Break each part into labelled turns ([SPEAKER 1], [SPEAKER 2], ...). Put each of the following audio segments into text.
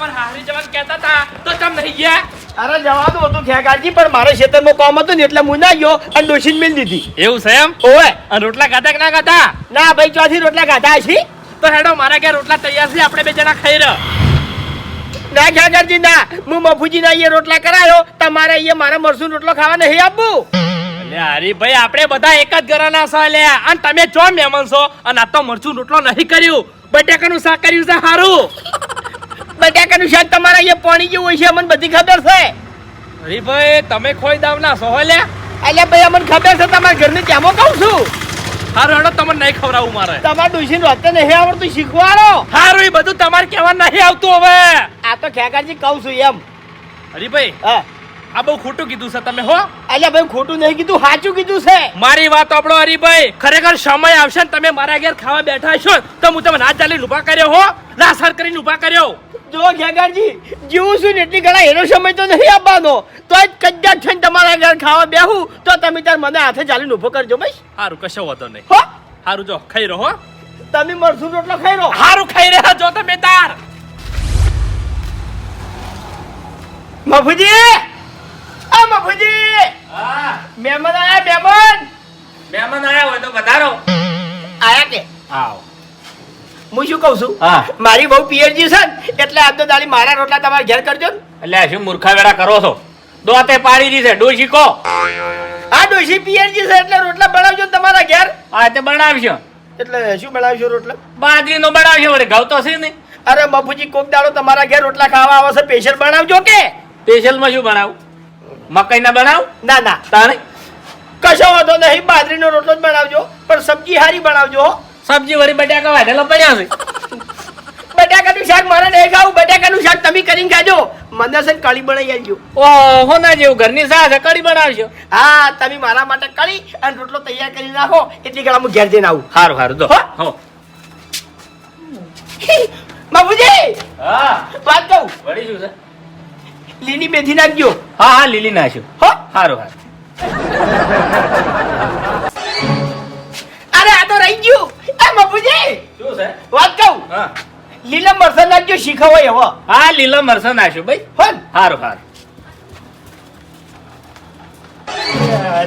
[SPEAKER 1] તમારે હારી જવાનું કહેતા હતા તો ચમ નહીં ગયા?
[SPEAKER 2] અરે જવાનું હતું ખેગાજી પણ મારે ખેતરમાં કોમ હતું ને એટલે હું ના ગયો અને ડોશીને મિલ દીધી.
[SPEAKER 1] એવું છે એમ?
[SPEAKER 2] ઓવે.
[SPEAKER 1] અને રોટલા ખાધા કે ના ખાધા?
[SPEAKER 2] ના ભાઈ ચોથી રોટલા ખાધા છે
[SPEAKER 1] તો હેડો મારા ઘેર રોટલા તૈયાર છે આપણે બે જણા ખાઈ રહ્યો
[SPEAKER 2] ના ખેગાજી ના. હું મફુજી ના અહીંયા રોટલા કરાયો તમારે અહીંયા મારા મરસું રોટલો ખાવા નહીં આપવું.
[SPEAKER 1] એટલે હરીભાઈ આપણે બધા એક જ ઘરના છો લે અને તમે ચો મહેમાન છો અને આ તો મરચું રોટલો નહીં કર્યું. બટેકાનું શાક કર્યું છે સારું
[SPEAKER 2] બટાકાનું શાક તમારે અહીંયા પાણી જેવું હોય છે અમને બધી ખબર છે.
[SPEAKER 1] હરીભાઈ તમે ખોઈ દાવ ના લે.
[SPEAKER 2] એટલે ભાઈ અમને ખબર છે તમારા ઘરની ત્યાંમાં કહું છું.
[SPEAKER 1] હારું હેડો તમને નહીં ખવડાવું મારે.
[SPEAKER 2] તમારે ડોશીને વાંચતા નહીં આવડતું શીખવાડો.
[SPEAKER 1] સારું એ બધું તમારે કહેવા નહીં આવતું હવે.
[SPEAKER 2] આ તો ખેકાજી કહું છું એમ.
[SPEAKER 1] હરીભાઈ
[SPEAKER 2] હા.
[SPEAKER 1] આ બહુ ખોટું કીધું છે તમે હો.
[SPEAKER 2] એટલે ભાઈ ખોટું નહીં કીધું સાચું કીધું છે.
[SPEAKER 1] મારી વાત આપણો હરીભાઈ. ખરેખર સમય આવશે ને તમે મારા ઘેર ખાવા બેઠા છો તો હું તમને હાથ ચાલીને ઊભા કર્યો હો. ના સર કરીને ઊભા કર્યો.
[SPEAKER 2] જો ખેગારજી જીવું છું ને એટલી ઘણા એનો સમય તો નહીં આપવાનો તો જ કદાચ છે તમારા ઘર ખાવા બેહું તો તમે તાર મને હાથે ચાલીને ઊભો કરજો ભાઈ
[SPEAKER 1] સારું કશો વાંધો નહીં.
[SPEAKER 2] હો?
[SPEAKER 1] સારું જો ખાઈ રહો હો.
[SPEAKER 2] તમે મરસું રોટલો ખાઈ રહો?
[SPEAKER 1] સારું ખાઈ રહ્યા જો તમે તાર.
[SPEAKER 2] મફુજી આ મહેમાન આયા મહેમાન?
[SPEAKER 1] મહેમાન આયા હોય તો વધારો.
[SPEAKER 2] આયા કે?
[SPEAKER 1] આવો.
[SPEAKER 2] હું શું કહું છું? મારી બહુ પિયરજી છે ને એટલે આજ તો દાડી મારા રોટલા તમારે ઘેર કરજો ને.
[SPEAKER 1] એટલે શું મૂર્ખા કરો છો? દોતે પાડી દી છે ડોશી કો.
[SPEAKER 2] આ ડોશી પિયરજી છે એટલે રોટલા બનાવજો તમારા ઘેર.
[SPEAKER 1] આ તે બનાવશો
[SPEAKER 2] એટલે શું બનાવશો રોટલા?
[SPEAKER 1] બાજરીનો બનાવશો વળી ઘઉં તો છે નહીં.
[SPEAKER 2] અરે બાપુજી કોક દાડો તમારા ઘેર રોટલા ખાવા આવે છે સ્પેશિયલ બનાવજો કે?
[SPEAKER 1] સ્પેશિયલમાં શું બનાવું? મકાઈના બનાવ?
[SPEAKER 2] ના ના.
[SPEAKER 1] તાણે?
[SPEAKER 2] કશો વાંધો નહીં બાજરીનો રોટલો જ બનાવજો પણ સબ્જી હારી બનાવજો હો.
[SPEAKER 1] સબ્જી વળી બટાકા વાઢેલા પડ્યા છે.
[SPEAKER 2] બટાકાનું શાક મારે નહીં ખાવું બટાકાનું શાક તમે કરીને ખાજો. મને છે ને કઢી બનાવી આવજો
[SPEAKER 1] ઓહો ના જેવું ઘરની સા છે બનાવજો.
[SPEAKER 2] હા તમે મારા માટે કઢી અને રોટલો તૈયાર કરી નાખો એટલી ઘણા હું ઘેર જઈને આવું.
[SPEAKER 1] સારું સારું તો
[SPEAKER 2] હો.
[SPEAKER 1] હો.
[SPEAKER 2] બાબુજી
[SPEAKER 1] હા.
[SPEAKER 2] વાત કહું?
[SPEAKER 1] વળી શું છે?
[SPEAKER 2] લીલી મેથી નાખજો.
[SPEAKER 1] હા હા લીલી નાખ્યો.
[SPEAKER 2] હો?
[SPEAKER 1] સારું સારું
[SPEAKER 2] અરે આ તો રહી ગયું. એ બાબુજી
[SPEAKER 1] શું છે?
[SPEAKER 2] વાત કહું?
[SPEAKER 1] હા.
[SPEAKER 2] લીલા મરસા નાખજો શીખા હોય હવે.
[SPEAKER 1] હા લીલો મરસા નાખ્યો ભાઈ.
[SPEAKER 2] હો હારો
[SPEAKER 1] સારું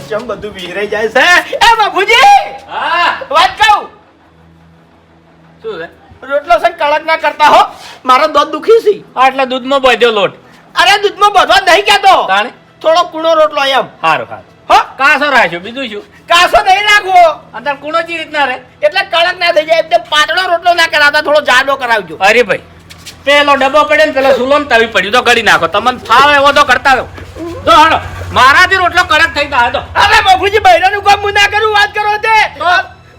[SPEAKER 2] ચમ બધું વિહરાઈ જાય છે? એ બાપુજી!
[SPEAKER 1] હા.
[SPEAKER 2] વાત કહું?
[SPEAKER 1] શું છે?
[SPEAKER 2] રોટલો સર કળક કડક ના કરતા હો. મારો દોધ દુખી છે.
[SPEAKER 1] આટલા દૂધમાં બધ્યો લોટ.
[SPEAKER 2] અરે દૂધમાં બધો નહીં
[SPEAKER 1] કેતો
[SPEAKER 2] થોડો કૂણો રોટલો એમ.
[SPEAKER 1] સારું સારું
[SPEAKER 2] હો?
[SPEAKER 1] કાસો રાખ્યો બીજું શું?
[SPEAKER 2] કાસો નહીં રાખવો.
[SPEAKER 1] અંદર કુણો ચી રીતના રે
[SPEAKER 2] એટલે કડક ના થઈ જાય એટલે પાતળો રોટલો ના કરાવતા થોડો જાડો કરાવજો.
[SPEAKER 1] અરે ભાઈ પેલો ડબ્બો પડે ને પેલો સુલો ને તવી પડ્યું. તો કરી નાખો. તમને ફાવે એવો તો કરતા રહો. જો હાલો મારાથી રોટલો કડક થઈ ગયા. તો.
[SPEAKER 2] અરે બાપુજી બૈરાનું કામ હું ના કરું વાત કરો તે?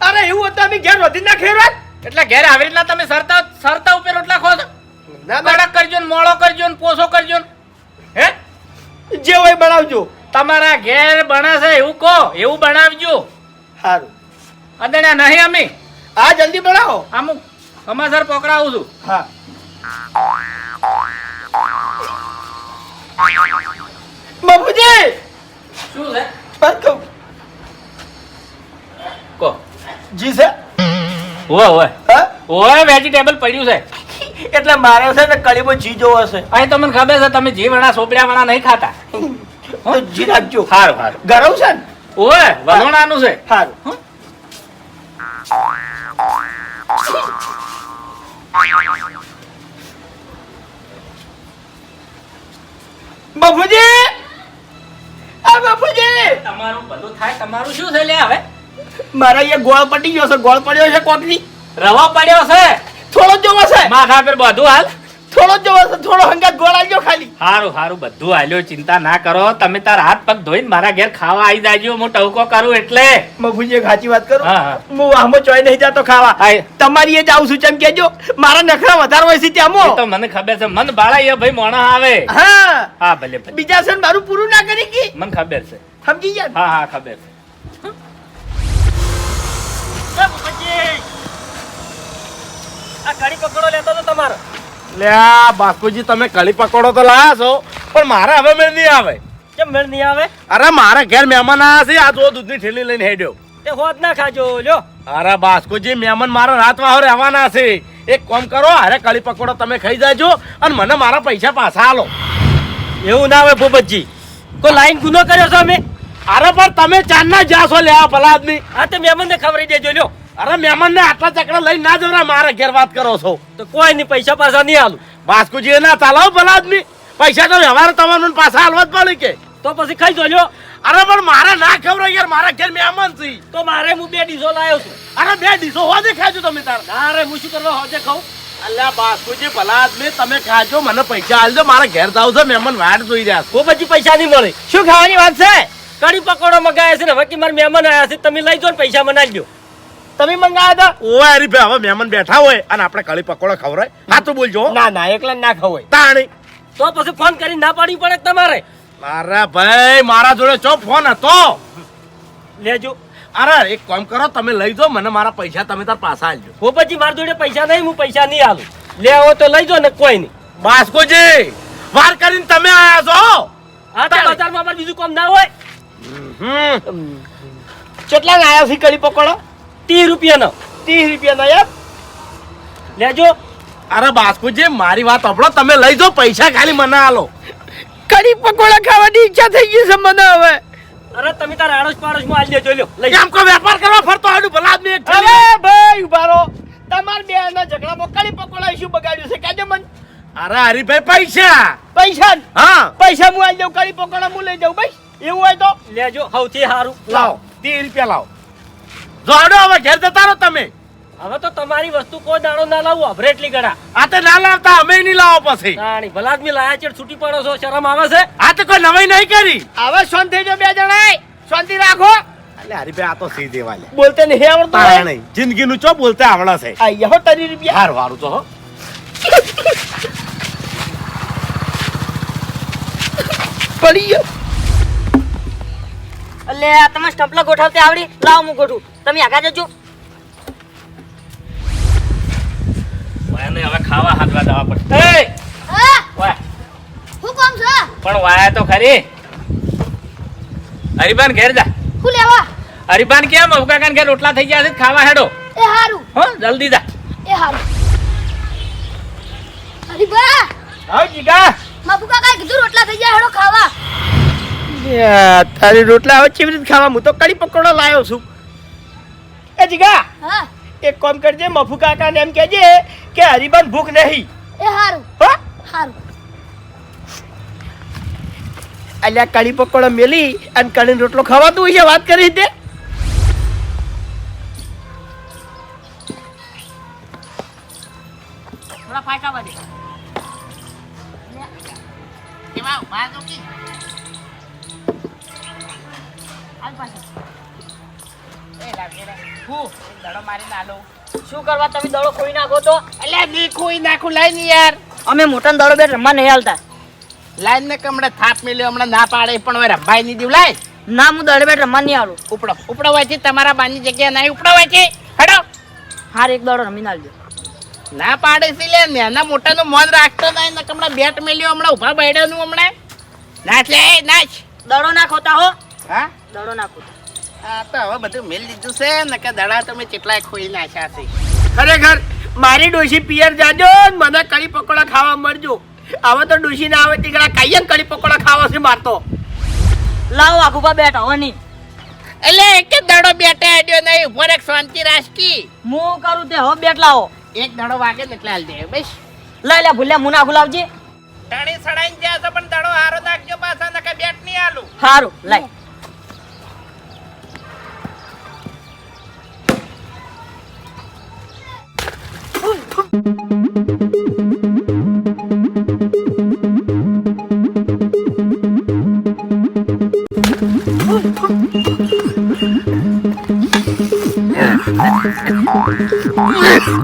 [SPEAKER 2] અરે એવું હતું અમે ઘેર વધી ના ખેરવા
[SPEAKER 1] એટલે ઘેર આવી રીતના તમે સરતા સરતા ઉપર રોટલા ખો છો? કડક કરજો ને મોળો કરજો ને પોસો કરજો ને. હે?
[SPEAKER 2] જે હોય બનાવજો.
[SPEAKER 1] તમારા ઘેર બને એવું કહો એવું બનાવજો.
[SPEAKER 2] સારું
[SPEAKER 1] અદણ્યા નહીં અમે?
[SPEAKER 2] આ જલ્દી બનાવો.
[SPEAKER 1] અમુક સમાચાર પકડાવું છું.
[SPEAKER 2] હા. બાપુજી!
[SPEAKER 1] શું છે? કો
[SPEAKER 2] જી સર
[SPEAKER 1] ઓય ઓય
[SPEAKER 2] ઓ
[SPEAKER 1] ઓય વેજીટેબલ પડ્યું છે.
[SPEAKER 2] એટલે મારે છે ને કડીમાં જી જોવો હશે
[SPEAKER 1] અહીં તમને ખબર છે તમે જી વણા સોપડ્યા વણા નહીં ખાતા.
[SPEAKER 2] તો જી રાખજો.
[SPEAKER 1] સારું સારું
[SPEAKER 2] ગરમ છે ને?
[SPEAKER 1] ઓય વલોણાનું છે.
[SPEAKER 2] સારું બાપુજી! આ બાપુજી!
[SPEAKER 1] તમારું બધું થાય તમારું શું છે લે હવે?
[SPEAKER 2] મારા અહીંયા ગોળ પટી ગયો છે ગોળ પડ્યો છે કોકની?
[SPEAKER 1] રવા પડ્યો છે.
[SPEAKER 2] થોડો જ જોવો છે.
[SPEAKER 1] માથા પર બધું હાલ.
[SPEAKER 2] થોડો જ જોવો છે થોડો હંગાત ગોળ આવજો ખાલી.
[SPEAKER 1] સારું સારું બધું હાલ્યો ચિંતા ના કરો. તમે તાર હાથ પગ ધોઈને મારા ઘેર ખાવા આવી જાજો હું ટવકો કરું એટલે.
[SPEAKER 2] એક સાચી વાત કરું?
[SPEAKER 1] હા,
[SPEAKER 2] આમો ચોય નહીં જાતો ખાવા. તમારી એ જ આવું છું કેજો મારા નખરા વધારે હોય છે
[SPEAKER 1] ત્યાં તો મને ખબર છે. મન બાળા એ ભાઈ મોણા આવે.
[SPEAKER 2] હા.
[SPEAKER 1] હા ભલે
[SPEAKER 2] બીજા ને મારું પૂરું ના કરી કી?
[SPEAKER 1] મને ખબર છે.
[SPEAKER 2] સમજી ગયા
[SPEAKER 1] હા હા ખબર છે.
[SPEAKER 2] આ કડી પકડો લેતો તો તમારો.
[SPEAKER 3] લે આ બાપુજી તમે કળી પકોડો તો લાયા છો પણ મારે હવે મેળ નહીં આવે.
[SPEAKER 2] કેમ મેળ નહીં આવે?
[SPEAKER 3] અરે મારા ઘેર મહેમાન આવ્યા છે આ જો દૂધની થેલી લઈને હેડ્યો.
[SPEAKER 2] તે હોત ના ખાજો લ્યો.
[SPEAKER 3] અરે બાસ્કોજી મહેમાન મારા રાત વાહો રહેવાના છે. એક કામ કરો અરે કળી પકોડો તમે ખાઈ જાજો અને મને મારા પૈસા પાછા આલો.
[SPEAKER 2] એવું ના હોય ભૂપતજી. કોઈ લાઈન ગુનો કર્યો છો અમે?
[SPEAKER 3] અરે પણ તમે ચાંદના જાશો લેવા ભલા આદમી.
[SPEAKER 2] આ તો મહેમાનને ખબર દેજો લ્યો.
[SPEAKER 3] અરે મહેમાનને આટલા ચકડા લઈ ના જવરા મારા ઘેર વાત કરો છો.
[SPEAKER 2] તો કોઈ નહીં પૈસા પાછા નહીં હાલું
[SPEAKER 3] બાસ્કુજી ના ચાલો ભલા આદમી. પૈસા તો વ્યવહાર તમારે પાછા હાલવા જ પડે કે.
[SPEAKER 2] તો પછી ખાઈ જોજો
[SPEAKER 3] અરે પણ મારે ના ખબર યાર મારા ઘેર મહેમાન છે.
[SPEAKER 2] તો મારે હું બે ડીસો લાવ્યો છું.
[SPEAKER 3] અરે બે ડીસો હોજે ખાજો તમે તાર.
[SPEAKER 2] અરે હું શું કરવા હોજે ખાઉં?
[SPEAKER 3] અલ્યા બાસ્કુજી ભલા આદમી તમે ખાજો મને પૈસા હાલજો મારા ઘેર જાવ છો મહેમાન વાટ જોઈ રહ્યા છે.
[SPEAKER 2] પછી પૈસા નહીં મળે. શું ખાવાની વાત છે? કડી પકોડો મગાયા છે ને હવે કે મારા મહેમાન આવ્યા છે તમે લઈ જાઓ ને પૈસા મને આલજો તમે મંગાવ્યા હતા?
[SPEAKER 3] ઓય હરી ભાઈ હવે મહેમાન બેઠા હોય અને આપણે કળી પકોડા ખવડાય હા તો બોલજો
[SPEAKER 2] ના ના એકલા ના ખવાય
[SPEAKER 3] તાણી.
[SPEAKER 2] તો પછી ફોન કરી ના પાડવી પડે તમારે?
[SPEAKER 3] મારા ભાઈ મારા જોડે ચો ફોન હતો?
[SPEAKER 2] લેજો.
[SPEAKER 3] અરે એક કામ કરો તમે લઈ જાઓ મને મારા પૈસા તમે તાર પાછા આલજો.
[SPEAKER 2] પછી મારા જોડે પૈસા નહીં હું પૈસા નહીં આલું. લે આવો તો લઈ જાઓ ને કોઈ નહીં.
[SPEAKER 3] બાસ્કોજી વાર કરીને તમે આયા છો
[SPEAKER 2] આ તો. બજારમાં અમારે બીજું કામ ના હોય.
[SPEAKER 3] હમ.
[SPEAKER 2] કેટલા આયા છે કળી પકોડો? ત્રીસ રૂપિયાનો ત્રીસ રૂપિયાનો યાર લેજો
[SPEAKER 3] અરે બાસ્કુજી મારી વાત આપણો તમે લઈ જાઓ પૈસા ખાલી મને આલો.
[SPEAKER 2] કઢી પકોડા ખાવાની ઈચ્છા થઈ ગઈ છે મને હવે. અરે તમે તારા આડોશ પાડોશમાં આલી દેજો લો લઈ
[SPEAKER 3] કેમ કો વેપાર કરવા ફરતો આડું ભલા આદમી એક
[SPEAKER 2] અરે ભાઈ ઊભા રહો. તમાર બે ના ઝઘડામાં કઢી પકોડા શું બગાડ્યું છે કાજે મન.
[SPEAKER 3] અરે હરીભાઈ પૈસા.
[SPEAKER 2] પૈસા
[SPEAKER 3] હા.
[SPEAKER 2] પૈસા હું આલી દઉં કઢી પકોડા હું લઈ જાઉં ભાઈ એવું હોય તો. લેજો સૌથી સારું.
[SPEAKER 3] લાવો ત્રીસ રૂપિયા લાવો. જો હાડો હવે ઘેર જતા રહો તમે.
[SPEAKER 2] હવે તો તમારી વસ્તુ કોઈ દાડો ના લાવું અભરે એટલી ગળા.
[SPEAKER 3] આ તો ના લાવતા અમે નહીં લાવો પછી.
[SPEAKER 2] રાણી ભલા આદમી લાયા છે છૂટી પડો છો શરમ આવે છે?
[SPEAKER 3] આ તો કોઈ નવાઈ નહીં કરી.
[SPEAKER 2] હવે શાંતિ જો બે જણા શાંતિ રાખો.
[SPEAKER 3] એટલે હરીભાઈ આ તો
[SPEAKER 2] બોલતે નહીં આવડતું હોય?
[SPEAKER 3] નહીં. જિંદગીનું ચો બોલતા આવડે છે.
[SPEAKER 2] હો તરી રૂપિયા.
[SPEAKER 3] હાર હારું તો હો.
[SPEAKER 2] પડી ગયો.
[SPEAKER 4] એટલે આ તમે સ્ટમ્પલા ગોઠવતે આવડી લાવ હું ગોઠું તમે આગા જજો.
[SPEAKER 1] વાયાને હવે ખાવા હાથવા દવા પડશે. એ!
[SPEAKER 5] હા
[SPEAKER 1] વાય.
[SPEAKER 5] હું? કોમ છો?
[SPEAKER 1] પણ વાયા તો ખરી. હરિબાન ઘેર જા.
[SPEAKER 5] હું લેવા?
[SPEAKER 1] હરિબાન કેમ? અવકાકાન ઘેર રોટલા થઈ ગયા છે ખાવા હેડો.
[SPEAKER 5] એ હારું.
[SPEAKER 1] હો જલ્દી જા.
[SPEAKER 5] એ હારું. અરે બા
[SPEAKER 2] આવ જીગા.
[SPEAKER 5] માફુ કાકા કીધું રોટલા થઈ ગયા હેડો ખાવા.
[SPEAKER 2] તારી રોટલા હવે કેવી રીતે ખાવા? હું તો કડી પકોડો લાવ્યો છું. એ જીગા
[SPEAKER 5] હા.
[SPEAKER 2] એક કામ કરજે મફુ કાકાને એમ કહેજે કે હરિબન ભૂખ નહીં.
[SPEAKER 5] એ હારું.
[SPEAKER 2] હો?
[SPEAKER 5] હારું.
[SPEAKER 2] અલ્યા કડી પકોડો મેલી અને કઢી રોટલો ખાવાતું હોય છે વાત કરી તે
[SPEAKER 6] કોઈ લાઈન યાર.
[SPEAKER 4] અમે મોટા દડો બે રમવા નહીં હાલતા.
[SPEAKER 6] લાઈન ને કમણે થાપ મેલ્યો હમણાં ના પાડે પણ હવે રમવાય નહીં દીવ લાય
[SPEAKER 4] ના હું દડો બે રમવા નહીં હાલું.
[SPEAKER 6] ઉપડો ઉપડો વાંચી તમારા બાની જગ્યા નહીં ઉપડો વાંચી હડો.
[SPEAKER 4] હાર એક દોડો રમીને હાલજો
[SPEAKER 6] ના પાડે છે લે નાના મોટા નું મન રાખતો નહીં ને હમણાં બેટ મેલ્યો હમણાં ઊભા બેડ્યો નું હમણાં. નાચ લે નાચ.
[SPEAKER 4] દડો ના ખોતા હો.
[SPEAKER 6] હા?
[SPEAKER 4] દડો ના ખોતા.
[SPEAKER 6] આ તો હવે બધું મેલ દીધું છે ને કે દડા તમે કેટલાય ખોઈ નાખ્યા છે.
[SPEAKER 2] ખરેખર મારી ડોશી પિયર જાજો ને મને કઢી પકોડા ખાવા મળજો. હવે તો ડોશી ના આવે તીકડા કાઈએ ને કઢી પકોડા ખાવા છે મારતો
[SPEAKER 4] લાવો આખું બેઠ હવે નહીં.
[SPEAKER 6] એટલે એક જ બેઠે બેટે આડ્યો નહીં ઉપર એક શાંતિ રાખી.
[SPEAKER 4] હું કરું તે હવે બેટ લાવો.
[SPEAKER 6] એક દાડો વાગે ને એટલે હાલ દે બસ.
[SPEAKER 4] લઈ લે ભૂલ્યા મુના આખું લાવજે
[SPEAKER 6] ટણી સડાઈને જ્યાં છો પણ દાડો હારો નાખજો પાછા નકે બેટ નહીં આલું.
[SPEAKER 4] સારું લઈ.
[SPEAKER 2] Oh, my God.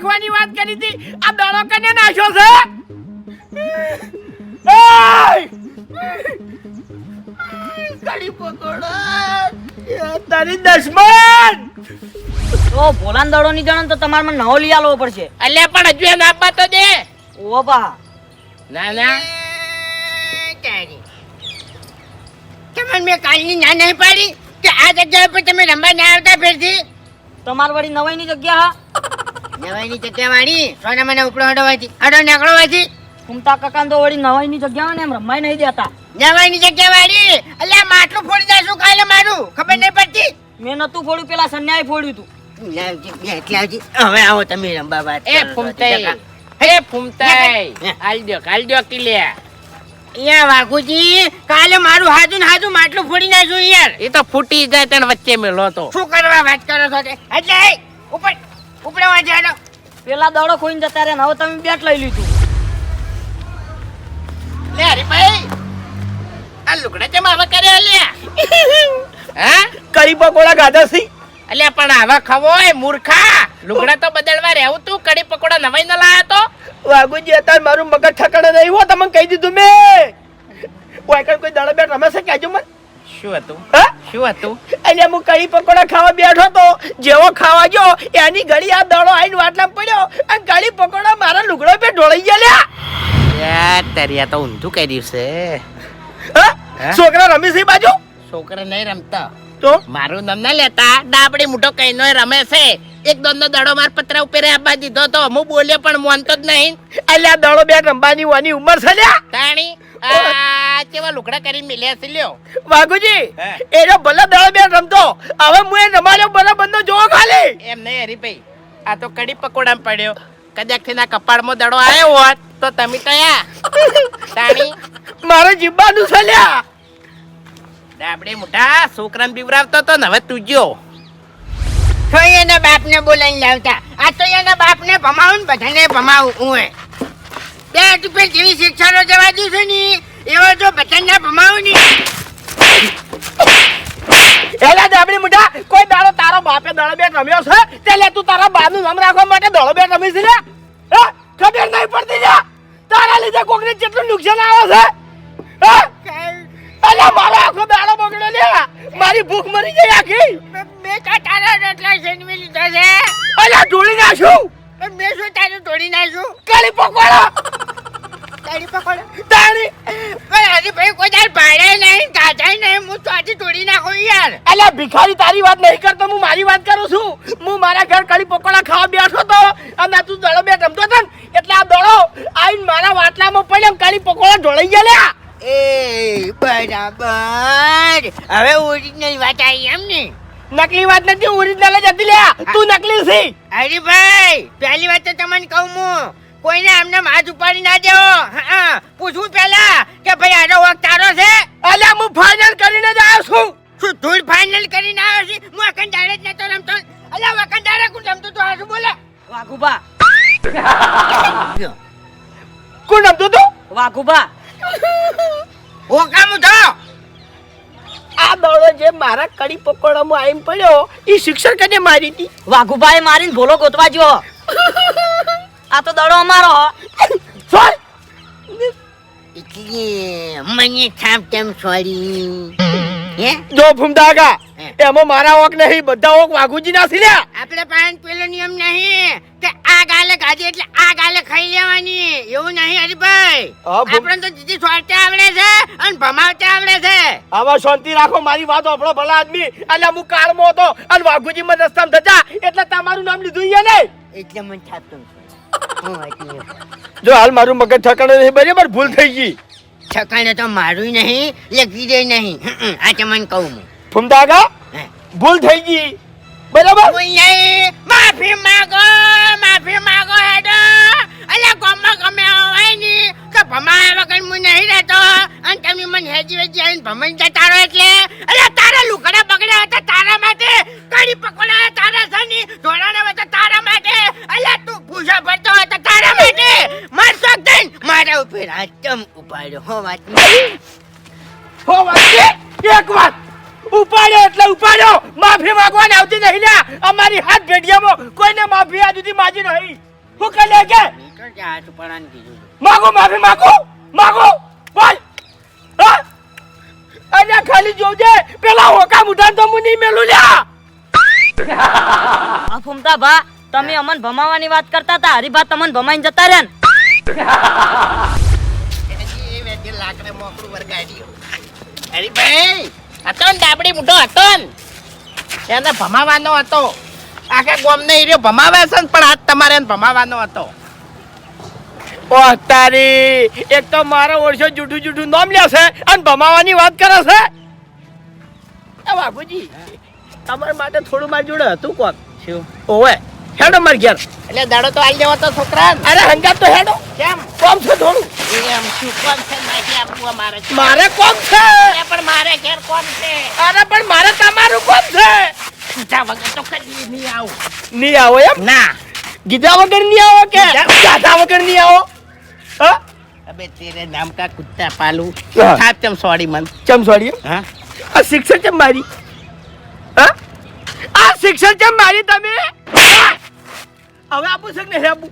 [SPEAKER 2] નાખવાની વાત કરી હતી. આ દડો કને નાખ્યો છે? એય! કડી પકોડો. એ તારી દશમન!
[SPEAKER 4] ઓ ભોલાન દાડો ની જાણે તો તમારે મને નવો લઈ આલવો પડશે.
[SPEAKER 6] અલ્યા પણ હજુ એને આપવા તો દે.
[SPEAKER 4] ઓ બા.
[SPEAKER 6] ના ના.
[SPEAKER 7] તારી. તમને મેં કાલની ના નહીં પાડી કે આ જગ્યા પર તમે રમવા ના આવતા ફેરથી?
[SPEAKER 4] તમાર વળી નવાઈ ની જગ્યા હા.
[SPEAKER 7] નવાઈની જગ્યા વાળી સોના મને ઉપડો હડવાથી. હડો નીકળવાથી
[SPEAKER 4] કુમતા કાકા તો વળી નવાઈની જગ્યા ને એમ રમાઈ નહીં દેતા.
[SPEAKER 7] નવાઈની જગ્યા વાળી? એટલે માટલું ફોડી નાખશું કાલે મારું? ખબર નહીં પડતી?
[SPEAKER 4] મેં નતું ફોડ્યું પેલા સન્યાય ફોડ્યું તું.
[SPEAKER 7] હવે આવો તમે રંબા વાત
[SPEAKER 6] એ. ફૂમતાઈ. એ ફૂમતાઈ. હાલ દો હાલ દો કિલ્યા
[SPEAKER 7] યાર વાઘુજી કાલે મારું હાજુ ને હાજુ માટલું ફોડી નાખ્યું યાર.
[SPEAKER 6] એ તો ફૂટી જાય તને વચ્ચે મેલો તો.
[SPEAKER 7] શું કરવા વાત કરો છો એટલે ઉપર. ઉપડવા જાડો
[SPEAKER 4] પેલા દડો ખોઈને જતા રહ્યા હવે તમે બેટ લઈ લીધું.
[SPEAKER 6] લે હરીભાઈ આ લુગડા ચમ આવા કરે અલ્યા હા?
[SPEAKER 2] કડી પકોડા ગાધા સી.
[SPEAKER 6] અલ્યા પણ આવા ખવોય મૂર્ખા. લુગડા તો બદલવા રહેવું તું. કડી પકોડા નવાઈ ન લાયા તો.
[SPEAKER 2] વાગુજી અત્યારે મારું મગજ ઠકાણે નહીં હો તમને કહી દીધું મેં. કોઈ કણ કોઈ દડો બેટ રમે છે કહેજો મને.
[SPEAKER 6] શું હતું?
[SPEAKER 2] હા?
[SPEAKER 6] શું હતું
[SPEAKER 2] અને હું કઢી પકોડા ખાવા બેઠો તો જેવો ખાવા ગયો એની ઘડી આ દડો આઈને વાટલામાં પડ્યો અને કઢી પકોડા મારા લુગડો પે ઢોળાઈ ગયા લ્યા
[SPEAKER 6] યાર તરિયા તો ઊંધું કહી છે.
[SPEAKER 2] છોકરા રમી છે બાજુ?
[SPEAKER 6] છોકરા નહીં રમતા.
[SPEAKER 2] તો?
[SPEAKER 6] મારું નામ ના લેતા. ડાબડી મોટો કઈનો રમે છે. એક દોનનો દડો માર પતરા ઉપર આપવા દીધો તો હું બોલ્યો પણ મોનતો જ નહીં.
[SPEAKER 2] એટલે આ દડો બે રમવાની વાની ઉંમર છે લ્યા.
[SPEAKER 6] તાણી આ કેવા લુકડા કરી મિલ્યા છે લ્યો.
[SPEAKER 2] વાઘુજી એનો ભલે દળ બેટ રમતો હવે હું એ રમાડ્યો બરાબર નો જોવો ખાલી.
[SPEAKER 6] એમ નહીં હરીભાઈ. આ તો કડી પકોડામાં પડ્યો. કદાચ તેના કપાળમાં દડો આવ્યો હોત તો તમે તયા તાણી?
[SPEAKER 2] મારે જીવવાનું છે લ્યા.
[SPEAKER 6] ડાબડે મોટા છોકરાને બીવરાવતો તો ને હવે તું ગયો
[SPEAKER 7] તો એના બાપને બોલાવીને લાવતા. આ તો એના બાપને ભમાવું ને બધાને ભમાવું હું બે રૂપિયા જેવી શિક્ષાનો જવા દઉં છું ને એવો જો બધાને ભમાવું ને
[SPEAKER 2] એલા દાબડી મુઢા કોઈ દાડો તારો બાપે દડો બેટ રમ્યો છે? તે લે તું તારા બાનું નામ રાખવા માટે દડો બેટ રમી છે લે હે? ખબર નહીં પડતી લે તારા લીધે કોકને કેટલું નુકસાન આવે છે? હે? અલા મારો આખો દાડો બગડ્યો લે. મારી ભૂખ મરી ગઈ આખી.
[SPEAKER 7] મેં કા તારા રોટલા જન્મી લીધા છે.
[SPEAKER 2] અલા ઢોળી
[SPEAKER 7] પણ મેં શું તારું તોડી નાખ્યું?
[SPEAKER 2] કાળી પકોડા.
[SPEAKER 7] તારી પકડ.
[SPEAKER 2] તાણી
[SPEAKER 7] પણ આજે ભાઈ કોઈ તાર ભાડે નહીં કાઢાય નહીં. હું તો આજે તોડી નાખું યાર.
[SPEAKER 2] અલ્યા ભિખારી તારી વાત નહીં કરતો. હું મારી વાત કરું છું. હું મારા ઘર કડી પકોડા ખાવા બેઠો તો અને તું દડો બે રમતો હતો ને એટલે આ દડો આવીને મારા વાટલામાં પડ્યો કડી પકોડા ઢોળાઈ ગયા લ્યા.
[SPEAKER 7] એ બરાબર. હવે ઓરિજિનલ વાત આવી એમ ને.
[SPEAKER 2] નકલી વાત નથી ઓરિજિનલ જ હતી લ્યા. તું નકલી છે.
[SPEAKER 7] હરી ભાઈ પહેલી વાત તો તમને કહું હું. કોઈને એમને હાથ ઉપાડી ના દેવો. હા પૂછવું પહેલા કે ભાઈ આનો વખત તારો છે?
[SPEAKER 2] અલે હું ફાઇનલ કરીને જ આવ્યો છું.
[SPEAKER 7] શું ધૂળ ફાઇનલ કરીને આવ્યો છે? હું અખંડારે જ નતો રમતો. અલ્યા અખંડારે કોણ રમતો તો? આ શું બોલે.
[SPEAKER 4] વાઘુબા.
[SPEAKER 2] કોણ રમતું તું?
[SPEAKER 4] વાઘુબા.
[SPEAKER 7] ઓકામ ઉઠો
[SPEAKER 2] આ દડો જે મારા કડી પકોડામાં આવીને પડ્યો એ શિક્ષણ મારી હતી
[SPEAKER 4] વાઘુબાએ મારીને ભોલો ગોતવા જો આ તો દડો અમારો. હો.
[SPEAKER 7] એટલે મને છાપ તેમ સોરી. હે?
[SPEAKER 2] જો ભૂમદાગા
[SPEAKER 7] હે.
[SPEAKER 2] એમાં મારા ઓક નહીં બધા ઓક વાઘુજી ના છે
[SPEAKER 7] આપણે પાંચ પેલો નિયમ નહીં કે આ ગાલે ખાધી એટલે આ ગાલે ખાઈ લેવાની. એવું નહીં હરીભાઈ. આપણે તો જીજી સ્વાર્થે આવડે છે અને ભમાવતે આવડે છે.
[SPEAKER 2] આવા શાંતિ રાખો મારી વાત આપણો ભલા આદમી. એટલે હું કાળમો હતો અને વાઘુજી માં રસ્તામાં થતા એટલે તમારું નામ લીધું ને
[SPEAKER 7] એટલે મને એટલે
[SPEAKER 2] જો હાલ મારું મગજ ઠકાણે નહીં બરાબર? ભૂલ થઈ ગઈ.
[SPEAKER 7] ઠકાણે તો મારું નહીં લખી દે નહીં. આ તમને કહું હું.
[SPEAKER 2] ફૂમદાગા? ભૂલ થઈ ગઈ. બરાબર?
[SPEAKER 7] માફી માગો માફી માગો હેડો. અલ્યા ગમે ગમે હોય ને કે ભમાયા વગર હું નહીં રહેતો. અને તમે મને હેજી વેજી આવીને ભમાઈ જતા રહો એટલે? અલ્યા તારા લુગડા બગડ્યા હતા તારા માટે કડી પકોડા તારા સની ધોળાના હતા તારા માટે. અલ્યા તું ભૂસા ભરતો હતો તારા માટે. માર શોખ દઈ મારા ઉપર આટમ ઉપાડ્યો. હો વાત
[SPEAKER 2] હો વાત એક વાત. ઉપાડ્યો એટલે ઉપાડ્યો. માફી માંગવાને આવતી નહીં લ્યા. અમારી હાથ ભેડિયામાં કોઈને માફી આજ સુધી માજી નહીં. હું કહી લે કે?
[SPEAKER 7] નીકળ જા હાથ ઉપાડવાનું કીધું
[SPEAKER 2] માગો માફી માગો માગો બોલ. હા? અલ્યા ખાલી જોજે. પેલા હોકા મુઠાન તો નહીં મેલું લ્યા.
[SPEAKER 4] આ ફૂમતા ભા તમે અમન ભમાવાની વાત કરતા હતા. હરીભા તમને ભમાઈને જતા રહ્યા ને.
[SPEAKER 7] લાકડે મોકળું વરગાડ્યું
[SPEAKER 6] અરે ભાઈ હતો ને ડાબડી મોટો હતો ને. એને ભમાવાનો હતો. આખા ગોમને હીરો ભમાવે છે ને પણ આજ તમારે એને ભમાવાનો હતો.
[SPEAKER 2] તારી એક તો મારો ઓળશો જૂઠું જૂઠું નામ લે છે અને ભમાવાની વાત કરે છે. એ બાપુજી તમારા માટે થોડું મારી જોડે હતું કોક.
[SPEAKER 6] શું?
[SPEAKER 2] ઓવે હેડો માર ઘેર.
[SPEAKER 6] એટલે દાડો તો આવી જવા તો છોકરા
[SPEAKER 2] અરે હંગાત તો હેડો.
[SPEAKER 6] કેમ?
[SPEAKER 2] કોમ છે થોડું?
[SPEAKER 6] એમ શું કોમ છે? નાખી આપવા મારે.
[SPEAKER 2] મારે કોમ છે?
[SPEAKER 6] પણ મારે ઘેર કોણ છે.
[SPEAKER 2] અરે પણ મારે તમારું કોમ છે.
[SPEAKER 6] પૂછા વગર તો કદી નહીં આવું.
[SPEAKER 2] નહીં આવો એમ?
[SPEAKER 6] ના.
[SPEAKER 2] ગીધા વગર નહીં આવો કે? ગાધા વગર નહીં આવો?
[SPEAKER 6] અબે તેરે નામ કા કુત્તા પાલુ.
[SPEAKER 2] હા.
[SPEAKER 6] ચમ સોડી મન.
[SPEAKER 2] ચમ સોડી
[SPEAKER 6] હા.
[SPEAKER 2] આ શિક્ષણ ચમ મારી? હા? આ શિક્ષણ ચમ મારી તમે? હવે આપું છે ને હેબુ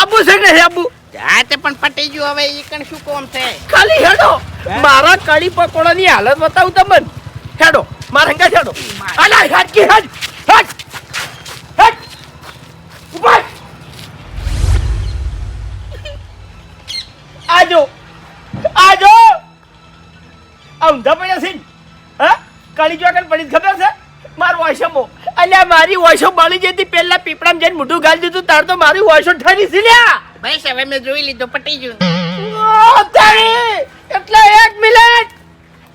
[SPEAKER 2] આપું છે ને નહીં આપું.
[SPEAKER 6] હા તે પણ પટી ગયું હવે એ કણ શું કોમ છે?
[SPEAKER 2] ખાલી હેડો. મારા કડી પકોડાની હાલત બતાવું તમને. હેડો મારા હંગા હેડો. અલા હાટકી હેડ આ ઊંધા પડ્યા છે? હા? કાળી ચોકન પડી ખબર છે? માર વોશમો અલ્યા મારી વોશો બળી જતી પેલા પીપળામાં જઈને મોઢું ગાલી દીધું તાર તો મારી વોશો ઠરી છે લ્યા.
[SPEAKER 6] ભાઈ હવે મેં જોઈ લીધું પટી ગયું.
[SPEAKER 2] ઓ, તારી! એટલે એક મિનિટ!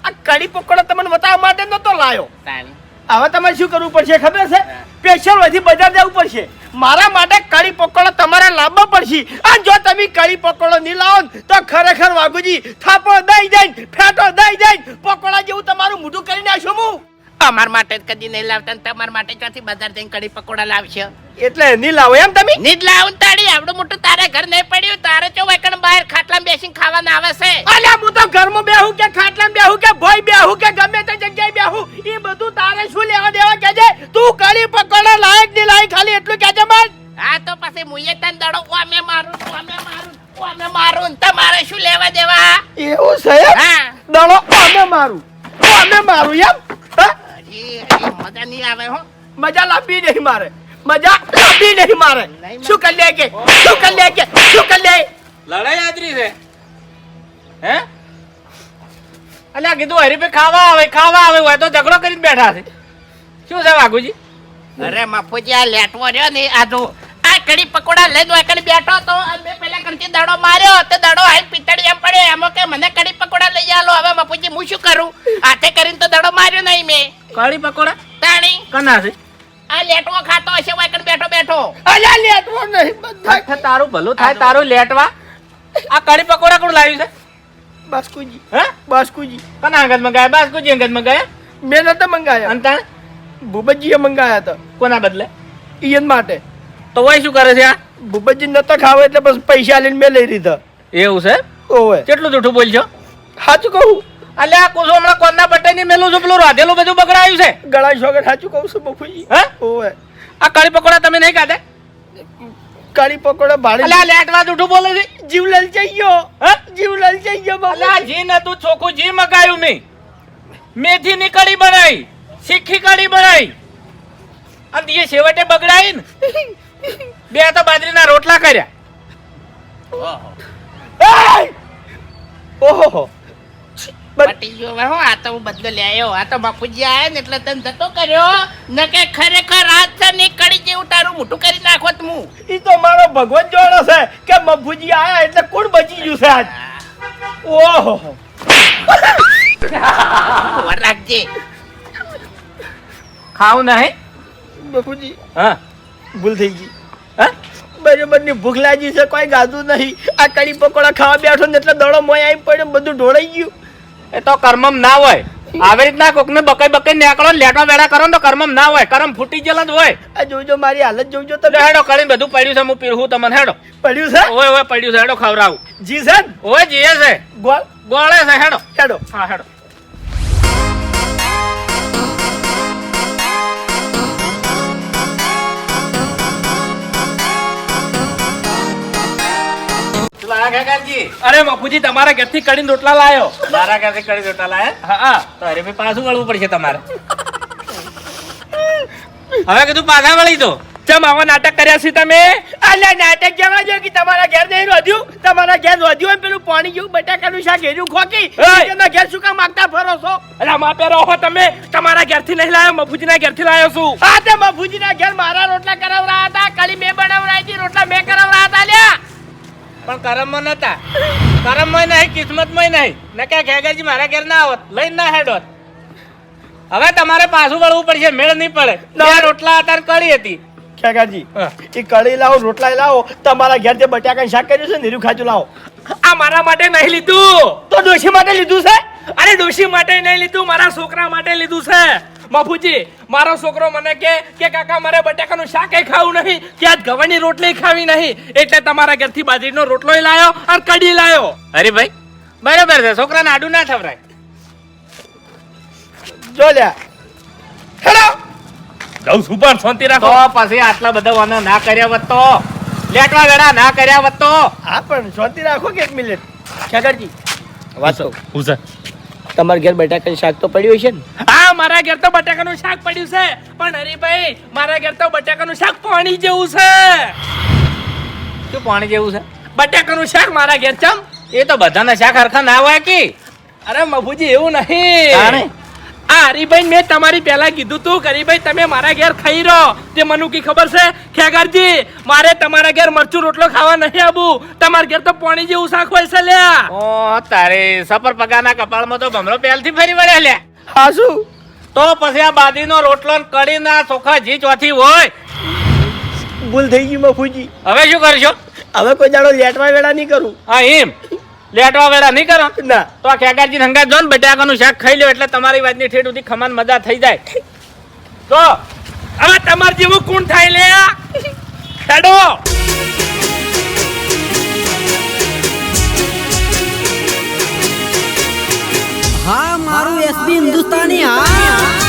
[SPEAKER 2] આ કડી પકોડો તમને બતાવવા માટે નતો લાયો.
[SPEAKER 6] તાણી.
[SPEAKER 2] હવે તમારે શું કરવું પડશે ખબર છે? સ્પેશિયલ વધી બજાર જવું પડશે. મારા માટે કાળી પકોડો તમારે લાવવા પડશે. અને જો તમે કાળી પકોડો નહીં લાવો તો ખરેખર વાઘુજી થાપો દઈ જાય ફેટો દઈ જાય પકોડા જેવું તમારું મોઢું કરી નાખશું હું.
[SPEAKER 6] અમાર માટે કદી નહીં લાવતા તમાર માટે ક્યાંથી બજાર જઈને કઢી પકોડા લાવશે?
[SPEAKER 2] એટલે નહીં લાવો એમ તમે?
[SPEAKER 6] નીજ લાવું તાળી. આવડું મોટું તારે ઘર નહીં પડ્યું. તારે ચો વેકણ બહાર ખાટલામાં બેસીને ખાવાના આવે છે.
[SPEAKER 2] અલે હું તો ઘરમાં બેહું કે ખાટલામાં બેહું કે ભોય બેહું કે ગમે તે જગ્યાએ બેહું એ બધું તારે શું લેવા દેવા કેજે તું કડી પકોડા લાયક નહીં લાય ખાલી એટલું કેજે માર.
[SPEAKER 6] હા તો પછી મુયે તને દડો ઓમે મારું ઓમે મારું ઓમે મારું ને તમારે શું લેવા દેવા?
[SPEAKER 2] એવું છે
[SPEAKER 6] હા.
[SPEAKER 2] દડો અમે મારું અમે મારું એમ?
[SPEAKER 6] મજા નહીં આવે હો.
[SPEAKER 2] મજા લાવવી નહીં મારે. મજા લાવી નહીં મારે. શું કરી લે કે? શું કરી લે કે? શું કરી લે?
[SPEAKER 1] લડાઈ આદરી છે. હે? અલ્યા કીધું હરીફે ખાવા આવે ખાવા આવે હોય તો ઝઘડો કરીને બેઠા છે. શું છે વાઘુજી?
[SPEAKER 6] અરે મફુજી આ લેટવો રહ્યો ને આ આ કડી પકોડા લઈને વાકણ બેઠો તો મેં પેલા ઘરથી દડો માર્યો. તે દડો આઈ પિતળી એમ પડ્યો. એમાં કે મને કડી પકોડા લઈ આલો. હવે બાપુજી હું શું કરું? હાથે કરીને તો દડો માર્યો નહીં મેં.
[SPEAKER 1] કઢી પકોડા?
[SPEAKER 6] તાણી.
[SPEAKER 1] કના છે?
[SPEAKER 6] આ લેટવો ખાતો હશે વાકણ બેઠો બેઠો.
[SPEAKER 2] અલ્યા લેટવો નહીં બધા.
[SPEAKER 1] થાય તારું ભલું થાય તારું લેટવા. આ કઢી પકોડા કોણ લાવ્યું છે?
[SPEAKER 2] બાસ્કુજી.
[SPEAKER 1] હે?
[SPEAKER 2] બાસ્કુજી.
[SPEAKER 1] કના અંગત મંગાયા બાસ્કુજી કુજી અંગત મંગાયા
[SPEAKER 2] મેં નતા મંગાયા.
[SPEAKER 1] અંતા
[SPEAKER 2] ભૂપતજીએ મંગાયા હતા.
[SPEAKER 1] કોના બદલે?
[SPEAKER 2] ઈયન માટે.
[SPEAKER 1] તો વય શું કરે છે આ?
[SPEAKER 2] ભૂપતજી નતો ખાવે એટલે બસ પૈસા લઈને મેં લઈ લીધા.
[SPEAKER 1] એવું છે?
[SPEAKER 2] ઓવે.
[SPEAKER 1] કેટલું જૂઠું બોલશો?
[SPEAKER 2] સાચું કહું?
[SPEAKER 1] અલ્યા કોસો હમણાં કોના બટાઈ ની મેલું છું પેલું રાધેલું બધું બગડાયું છે?
[SPEAKER 2] ગળા શોગર સાચું કહું છું બફુજી?
[SPEAKER 1] હે?
[SPEAKER 2] ઓવે.
[SPEAKER 1] આ કાળી પકોડા તમે નહીં ખાધા?
[SPEAKER 2] કાળી પકોડા ભાડે
[SPEAKER 1] અલ્યા લેટવા જૂઠું બોલે છે?
[SPEAKER 2] જીવ લલચાઈ ગયો
[SPEAKER 1] હે?
[SPEAKER 2] જીવ લલચાઈ ગયો
[SPEAKER 1] અલ્યા
[SPEAKER 2] જી
[SPEAKER 1] જી તું ચોખ્ખું જી મગાયું મેં. મેથી ની કઢી બનાવી શીખી કઢી બનાવી. અને એ છેવટે બગડાઈ ને. બે તો બાજરીના રોટલા કર્યા.
[SPEAKER 2] ઓહો.
[SPEAKER 6] પટી હો આ તો હું બદલો લે આવ્યો. આ તો બાપુજી આયા ને એટલે તને જતો કર્યો. ન કે ખરેખર રાત છે ને કડી જેવું તારું મોટું કરી નાખો હું.
[SPEAKER 2] ઈ તો મારો ભગવાન જોડો છે કે મફુજી આયા એટલે કોણ બચી ગયું છે આજ? ઓહો.
[SPEAKER 6] રાખજે.
[SPEAKER 1] ખાવું નહીં?
[SPEAKER 2] બાપુજી.
[SPEAKER 1] હા.
[SPEAKER 2] ભૂલ થઈ ગઈ.
[SPEAKER 1] હા?
[SPEAKER 2] બરોબરની ભૂખ લાગી છે કોઈ ગાધું નહીં. આ કડી પકોડા ખાવા બેઠો ને એટલે દડો મોય આવી પડ્યો બધું ઢોળાઈ ગયું.
[SPEAKER 1] એ તો કર્મમ ના હોય. આવી રીતના કોકને બકાઈ બકાઈ નેકળો ને લેટવા વેડા કરો તો કર્મમ ના હોય. કર્મ ફૂટી ગયેલો જ હોય.
[SPEAKER 2] આ જોજો મારી હાલત જોજો
[SPEAKER 1] તો
[SPEAKER 2] તમે
[SPEAKER 1] હેડો કરીને બધું પડ્યું છે હું પીરહું તમને હેડો.
[SPEAKER 2] પડ્યું છે?
[SPEAKER 1] ઓય ઓય પડ્યું છે હેડો ખવડાવું.
[SPEAKER 2] જી ને?
[SPEAKER 1] ઓય જીએ છે.
[SPEAKER 2] ગોળ.
[SPEAKER 1] ગોળે છે હેડો.
[SPEAKER 2] હેડો.
[SPEAKER 1] હા હેડો. લાયા કાકાજી
[SPEAKER 8] અરે બાપુજી તમારા ઘરથી કડીને રોટલા લાયો.
[SPEAKER 1] મારા ઘરથી કડી રોટલા લાયા?
[SPEAKER 8] હા હા.
[SPEAKER 1] તો અરે ભાઈ પાછું વળવું પડશે તમારે. હવે કીધું પાછા વળી દો.
[SPEAKER 8] ચમ આવા નાટક કર્યા છે તમે?
[SPEAKER 2] અલ્યા નાટક કેવા જો કે તમારા ઘેર નહીં રોધ્યું? તમારા ઘેર રોધ્યું હોય પેલું પાણી જેવું બટાકાનું શાક એર્યું ખોકી! એના ઘેર શું કામ માગતા ફરો છો?
[SPEAKER 8] અલા માપે રહો તમે. તમારા ઘરથી નહીં લાયો મફુજીના ઘેરથી લાયો છું.
[SPEAKER 2] આ તે મફુજીના ઘેર મારા રોટલા કરાવરા હતા. કાલી મેં બનાવરા હતી. રોટલા મેં
[SPEAKER 1] પણ કરમમાં નતા કરમમાં નહીં કિસ્મતમાં નહીં. ને કે ઘેગરજી મારા ઘેર ના આવત લઈને ના હેડોત. હવે તમારે પાછું વળવું પડશે મેળ નહીં પડે. બે રોટલા હતા કળી હતી.
[SPEAKER 2] ખેગાજી એ કળી લાવો રોટલા લાવો તમારા ઘેર જે બટાકા શાક કર્યું છે નીરું ખાજું ખાજુ લાવો.
[SPEAKER 8] આ મારા માટે નહીં લીધું.
[SPEAKER 2] તો ડોશી માટે લીધું છે?
[SPEAKER 8] અરે ડોશી માટે નહીં લીધું મારા છોકરા માટે લીધું છે. બાપુજી મારો છોકરો મને કે કે કાકા મારે બટાકાનું શાક ખાવું નહીં કે આજ ગવાની રોટલી ખાવી નહીં. એટલે તમારા ઘરથી બાજરીનો રોટલો લાયો અને કઢી લાયો.
[SPEAKER 1] અરે ભાઈ બરાબર છે છોકરાને આડું ના થવરાય
[SPEAKER 2] જો લ્યા. હેલો
[SPEAKER 8] જાઉં છું પણ શાંતિ રાખો.
[SPEAKER 1] પછી આટલા બધા વાના ના કર્યા વત્તો તો? લેટવા વેળા ના કર્યા વત્તો
[SPEAKER 2] હા પણ શાંતિ રાખો કે એક મિનિટ. ખેગરજી વાંચો
[SPEAKER 8] હું
[SPEAKER 2] તમારા ઘેર બટાકાનું શાક તો પડ્યું છે ને?
[SPEAKER 8] હા મારા ઘેર તો બટાકાનું શાક પડ્યું છે. પણ હરીભાઈ મારા ઘેર તો બટાકાનું શાક પાણી જેવું છે.
[SPEAKER 1] શું પાણી જેવું છે?
[SPEAKER 8] બટાકાનું શાક મારા ઘેર ચમ?
[SPEAKER 1] એ તો બધાના શાક હરખા ના હોય કે?
[SPEAKER 8] અરે મભુજી એવું નહીં? આ હરીભાઈ મેં તમારી પહેલા કીધું તું હરીભાઈ તમે મારા ઘેર ખાઈ રહો. તે મનુ કી ખબર છે? ખેગારજી મારે તમારા ઘેર મરચું રોટલો ખાવા નહીં આવું. તમારા ઘેર તો પાણી જેવું શાક હોય છે લ્યા.
[SPEAKER 1] ઓ તારે સફર પગાના કપાળમાં તો ભમરો પહેલથી ફરી વળે લે
[SPEAKER 2] હા શું?
[SPEAKER 1] તો પછી આ બાદીનો રોટલો કડી ના ચોખા જી ચોથી હોય.
[SPEAKER 2] ભૂલ થઈ ગઈ મફુજી
[SPEAKER 1] હવે શું કરશો?
[SPEAKER 2] હવે કોઈ દાડો લેટવા વેળા નહીં કરું.
[SPEAKER 1] હા એમ. લેટવા વેળા નહીં કરો?
[SPEAKER 2] ના.
[SPEAKER 1] તો આ ખેગાજી હંગા જો ને બટાકાનું શાક ખાઈ લો એટલે તમારી વાતની ઠેઠ સુધી ખમાન મજા થઈ જાય.
[SPEAKER 8] તો હવે તમાર જેવું કોણ થાય લે? હેડો
[SPEAKER 9] હા મારું એસબી હિન્દુસ્તાની હા.